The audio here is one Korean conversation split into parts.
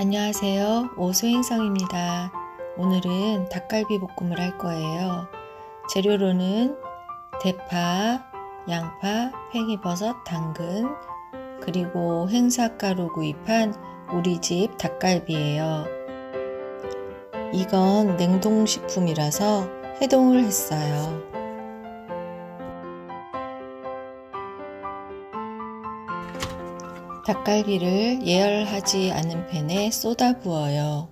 안녕하세요. 오소행성입니다. 오늘은 닭갈비 볶음을 할 거예요. 재료로는 대파, 양파, 팽이버섯, 당근, 그리고 행사가루 구입한 우리 집 닭갈비예요. 이건 냉동식품이라서 해동을 했어요. 닭갈비를 예열하지 않은 팬에 쏟아 부어요.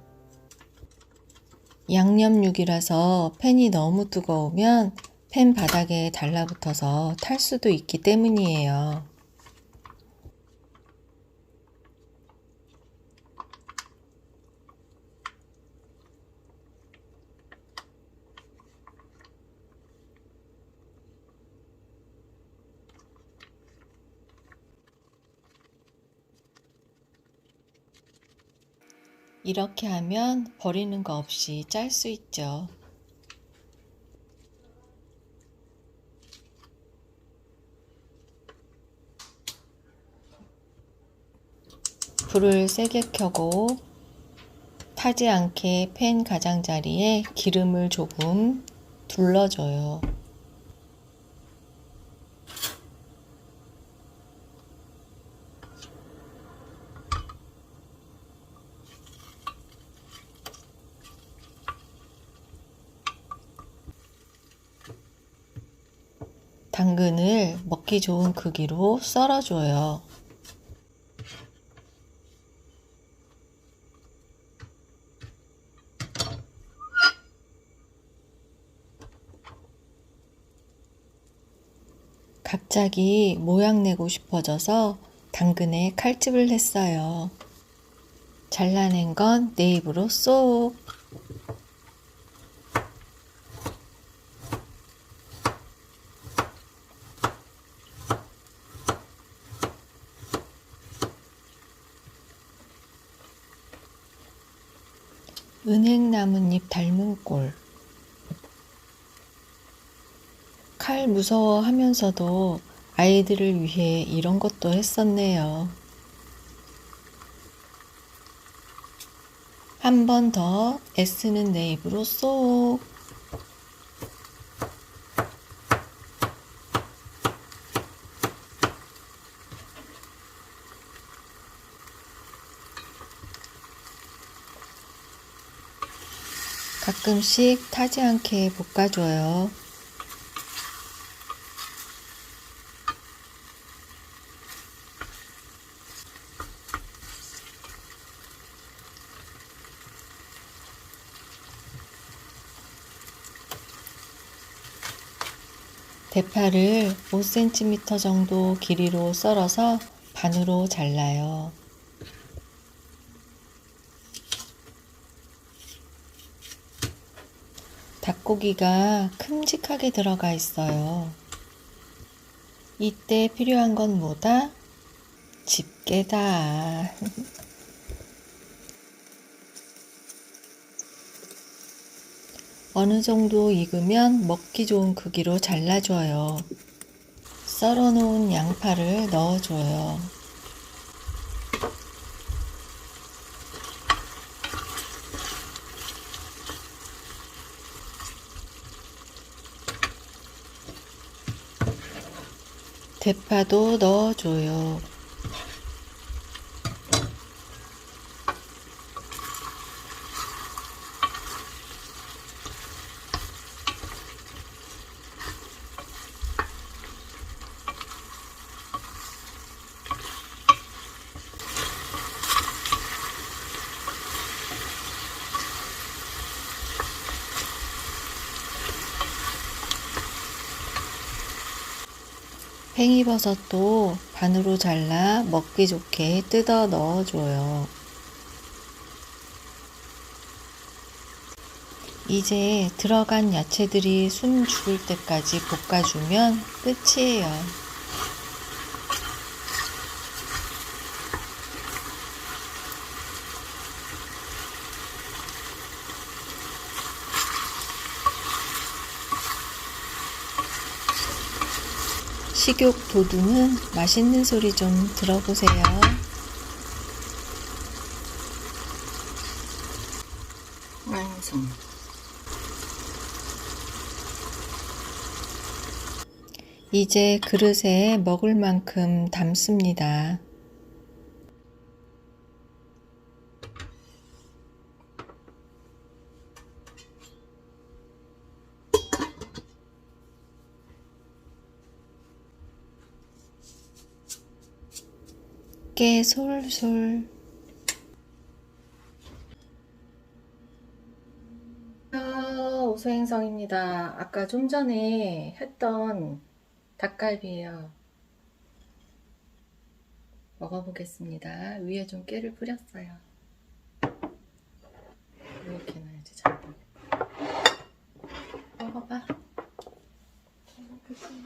양념육이라서 팬이 너무 뜨거우면 팬 바닥에 달라붙어서 탈 수도 있기 때문이에요. 이렇게 하면 버리는 거 없이 짤 수 있죠. 불을 세게 켜고 타지 않게 팬 가장자리에 기름을 조금 둘러줘요. 당근을 먹기 좋은 크기로 썰어줘요. 갑자기 모양 내고 싶어져서 당근에 칼집을 했어요. 잘라낸 건 내 입으로 쏙. 은행나뭇잎 닮은 꼴. 칼 무서워 하면서도 아이들을 위해 이런 것도 했었네요. 한 번 더 애쓰는 내 입으로 쏙. 가끔씩 타지 않게 볶아줘요. 대파를 5cm 정도 길이로 썰어서 반으로 잘라요. 닭고기가 큼직하게 들어가 있어요. 이때 필요한 건 뭐다? 집게다. 어느 정도 익으면 먹기 좋은 크기로 잘라줘요. 썰어 놓은 양파를 넣어줘요. 대파도 넣어줘요. 팽이버섯도 반으로 잘라 먹기 좋게 뜯어 넣어줘요. 이제 들어간 야채들이 숨 죽을 때까지 볶아주면 끝이에요. 식욕 도둑은 맛있는 소리 좀 들어보세요. 완성. 이제 그릇에 먹을 만큼 담습니다. 깨 솔솔. 아, 오소행성입니다. 아까 좀 전에 했던 닭갈비예요. 먹어보겠습니다. 위에 좀 깨를 뿌렸어요. 이렇게 놔야지 잘 보여. 먹어봐. 잘 먹겠습니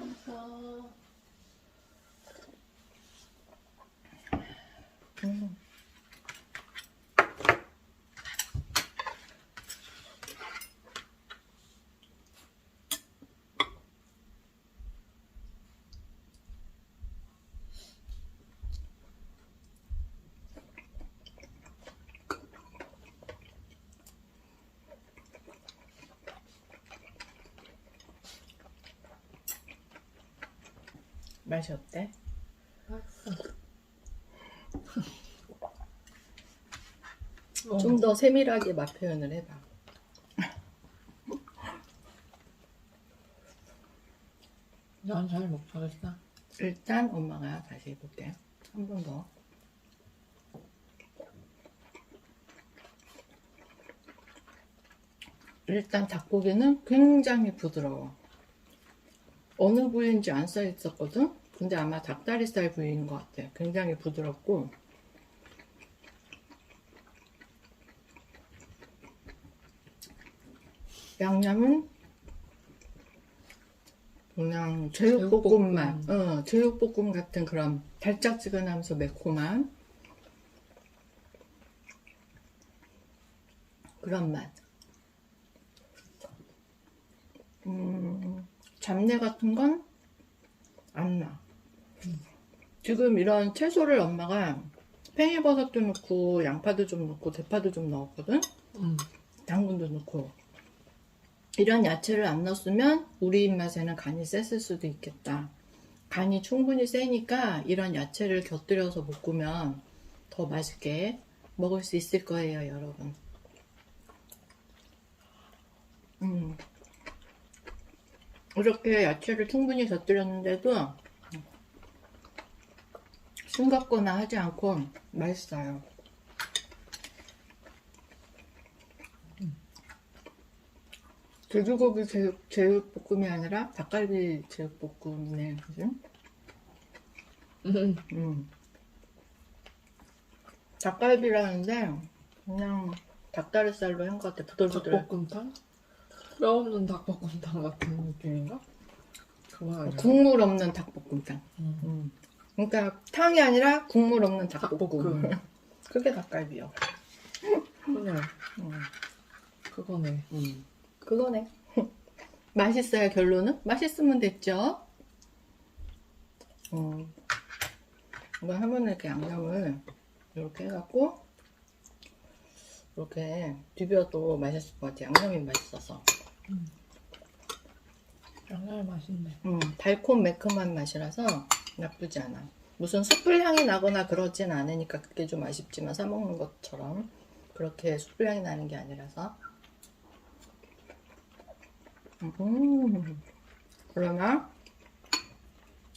음. 맛이 어때? 좀 더 세밀하게 맛 표현을 해봐. 난 잘 못하겠어. 일단 엄마가 다시 해볼게. 한 번 더. 일단 닭고기는 굉장히 부드러워. 어느 부위인지 안 써 있었거든? 근데 아마 닭다리살 부위인 것 같아. 굉장히 부드럽고. 양념은 그냥 제육볶음 맛, 어, 제육볶음 같은 그런 달짝지근하면서 매콤한 그런 맛. 음, 잡내 같은 건 안 나. 지금 이런 채소를 엄마가 팽이버섯도 넣고 양파도 좀 넣고 대파도 좀 넣었거든? 응. 당근도 넣고 이런 야채를 안 넣었으면 우리 입맛에는 간이 셌을 수도 있겠다. 간이 충분히 세니까 이런 야채를 곁들여서 볶으면 더 맛있게 먹을 수 있을 거예요, 여러분. 음. 이렇게 야채를 충분히 곁들였는데도 싱겁거나 하지 않고 맛있어요. 돼지고기 제육, 제육볶음이 아니라 닭갈비 제육볶음이네, 그지? 응. 음. 닭갈비라는데 그냥 닭다리살로 한 것 같아, 부들부들. 닭볶음탕? 뼈 없는 닭볶음탕 같은 느낌인가? 그건 아니야. 국물 없는 닭볶음탕. 응. 음. 그러니까 탕이 아니라 국물 없는 닭볶음. 닭볶음. 그게 닭갈비요. 그래. 음. 그거네. 음. 그거네. 맛있어요, 결론은? 맛있으면 됐죠? 음. 이거 하면 이렇게 양념을 이렇게 해갖고 이렇게 비벼도 맛있을 것 같아. 양념이 맛있어서. 양념 맛있네. 음, 달콤 매콤한 맛이라서 나쁘지 않아. 무슨 숯불 향이 나거나 그러진 않으니까 그게 좀 아쉽지만 사 먹는 것처럼 그렇게 숯불 향이 나는 게 아니라서. 음, 그러나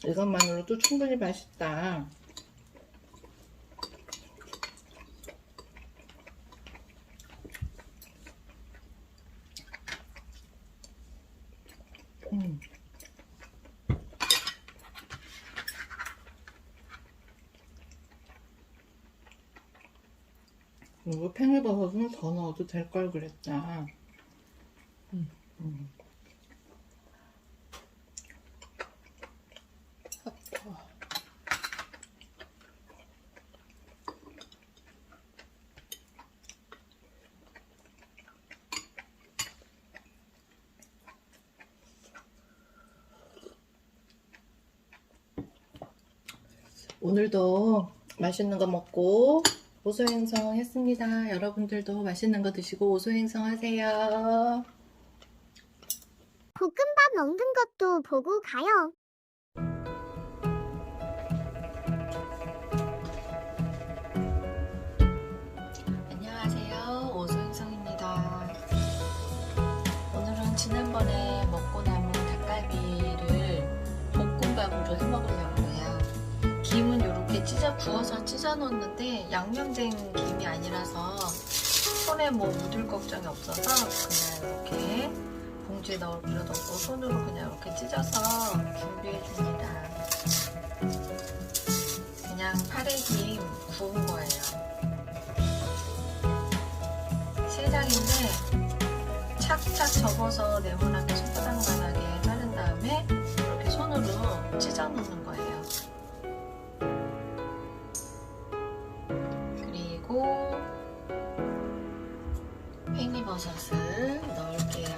이것만으로도 충분히 맛있다. 음. 이거 팽이버섯은 더 넣어도 될 걸 그랬다. 오늘도 맛있는 거 먹고 오소행성 했습니다. 여러분들도 맛있는 거 드시고 오소행성 하세요. 볶음밥 먹는 것도 보고 가요. 찢어 구워서 찢어 놓는데 양념된 김이 아니라서 손에 뭐 묻을 걱정이 없어서 그냥 이렇게 봉지에 넣을 필요도 없고 손으로 그냥 이렇게 찢어서 준비해 줍니다. 그냥 파래김 구운 거예요. 세 장인데 착착 접어서 네모나게 손바닥만하게 자른 다음에 이렇게 손으로 찢어 놓는 거예요. 팽이버섯을 넣을게요.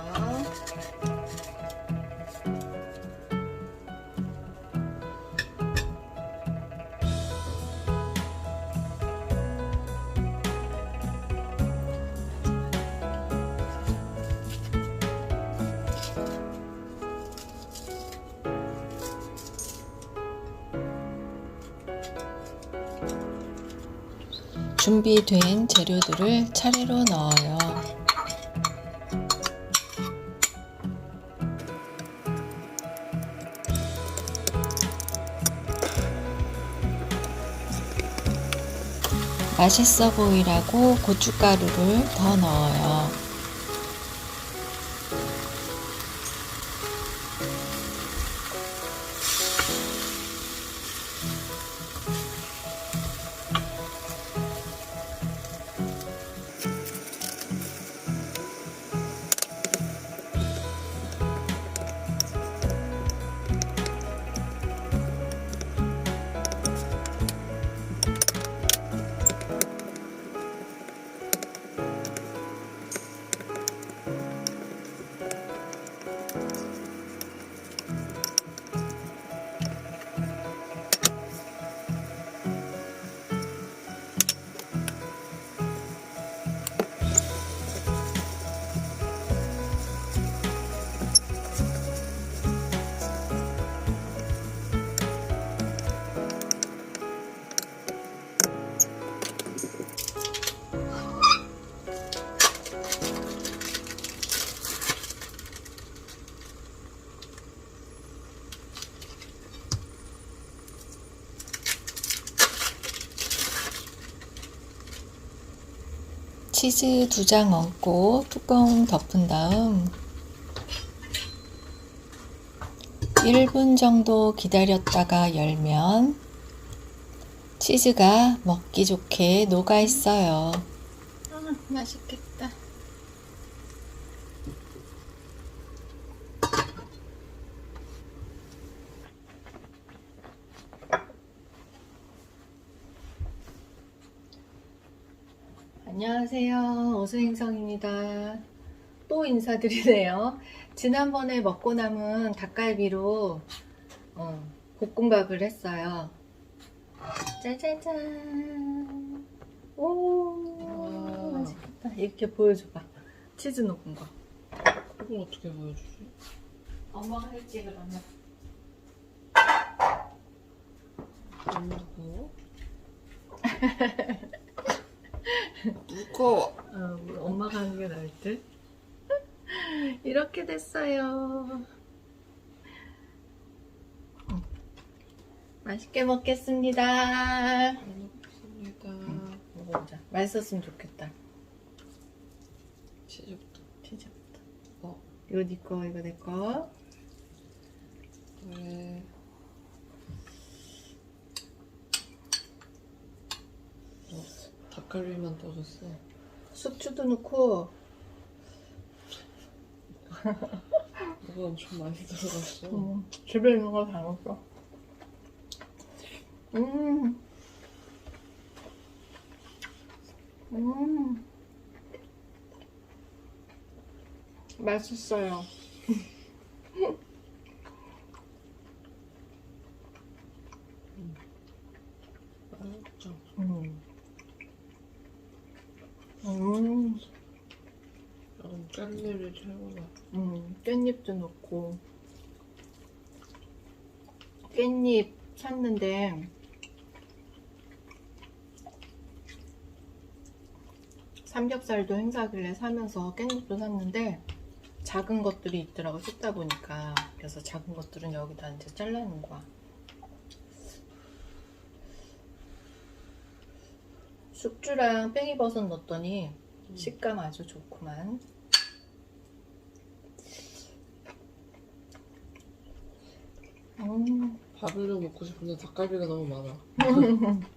준비된 재료들을 차례로 넣어요. 맛있어 보이라고 고춧가루를 더 넣어요. 치즈 두 장 얹고 뚜껑 덮은 다음 1분 정도 기다렸다가 열면 치즈가 먹기 좋게 녹아 있어요. 아, 맛있겠다. 안녕하세요. 어수행성입니다. 또 인사드리네요. 지난번에 먹고 남은 닭갈비로 어, 볶음밥을 했어요. 짜자잔. 오, 와. 맛있겠다. 이렇게 보여줘봐. 치즈 녹은 거. 그걸 어떻게 보여주지? 엄마가 할지 그러면. 무 무거워. 어, 우리 엄마가 하는 게 나을 듯. 이렇게 됐어요. 음. 맛있게 먹겠습니다. 잘 먹겠습니다. 먹어보자. 맛있었으면 좋겠다. 치즈부터. 치즈부터. 어. 이거 네 거, 이거 내 거. 그래. 어, 닭갈비만 떠줬어. 숙주도 넣고 뭐가 엄청 많이 들어갔어. 음, 집에 있는 거다 넣었어. 음. 음. 맛있어요. 맛있죠. 음. 음. 여러분 깻잎이 최고다. 음, 깻잎도 넣고 깻잎 샀는데 삼겹살도 행사길래 사면서 깻잎도 샀는데 작은 것들이 있더라고 씹다 보니까 그래서 작은 것들은 여기다 이제 잘라놓은 거야 숙주랑 팽이버섯 넣었더니 식감 아주 좋구만. 음, 밥을 좀 먹고 싶은데 닭갈비가 너무 많아.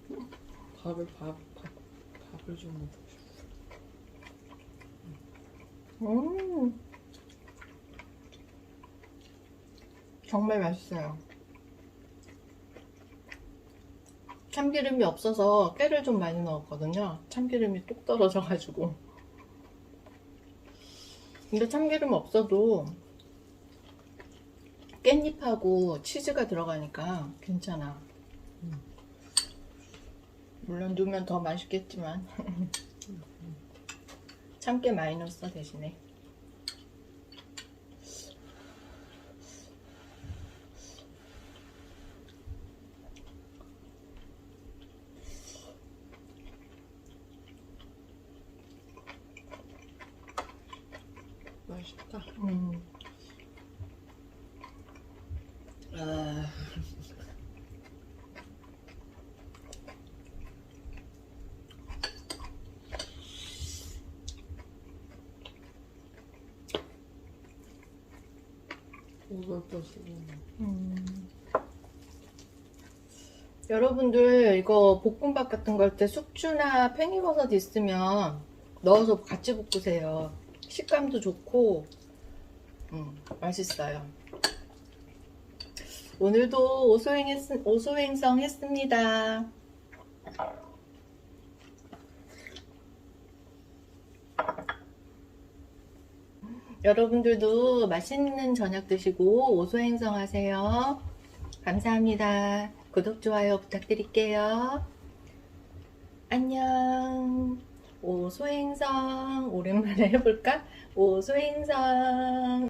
밥을 밥, 밥 밥을 좀 먹고 싶어. 음. 정말 맛있어요. 참기름이 없어서 깨를 좀 많이 넣었거든요. 참기름이 뚝 떨어져가지고. 근데 참기름 없어도 깻잎하고 치즈가 들어가니까 괜찮아. 물론 넣으면 더 맛있겠지만. 참깨 많이 넣었어, 대신에. 맛있다. 음. 아. 오돌뼈 쓰고 음. 여러분들 이거 볶음밥 같은 거할때 숙주나 팽이버섯 있으면 넣어서 같이 볶으세요. 식감도 좋고 음, 맛있어요. 오늘도 오소행했, 오소행성 했습니다. 여러분들도 맛있는 저녁 드시고 오소행성 하세요. 감사합니다. 구독, 좋아요 부탁드릴게요. 안녕. 오소행성. 오랜만에 해볼까? 오소행성.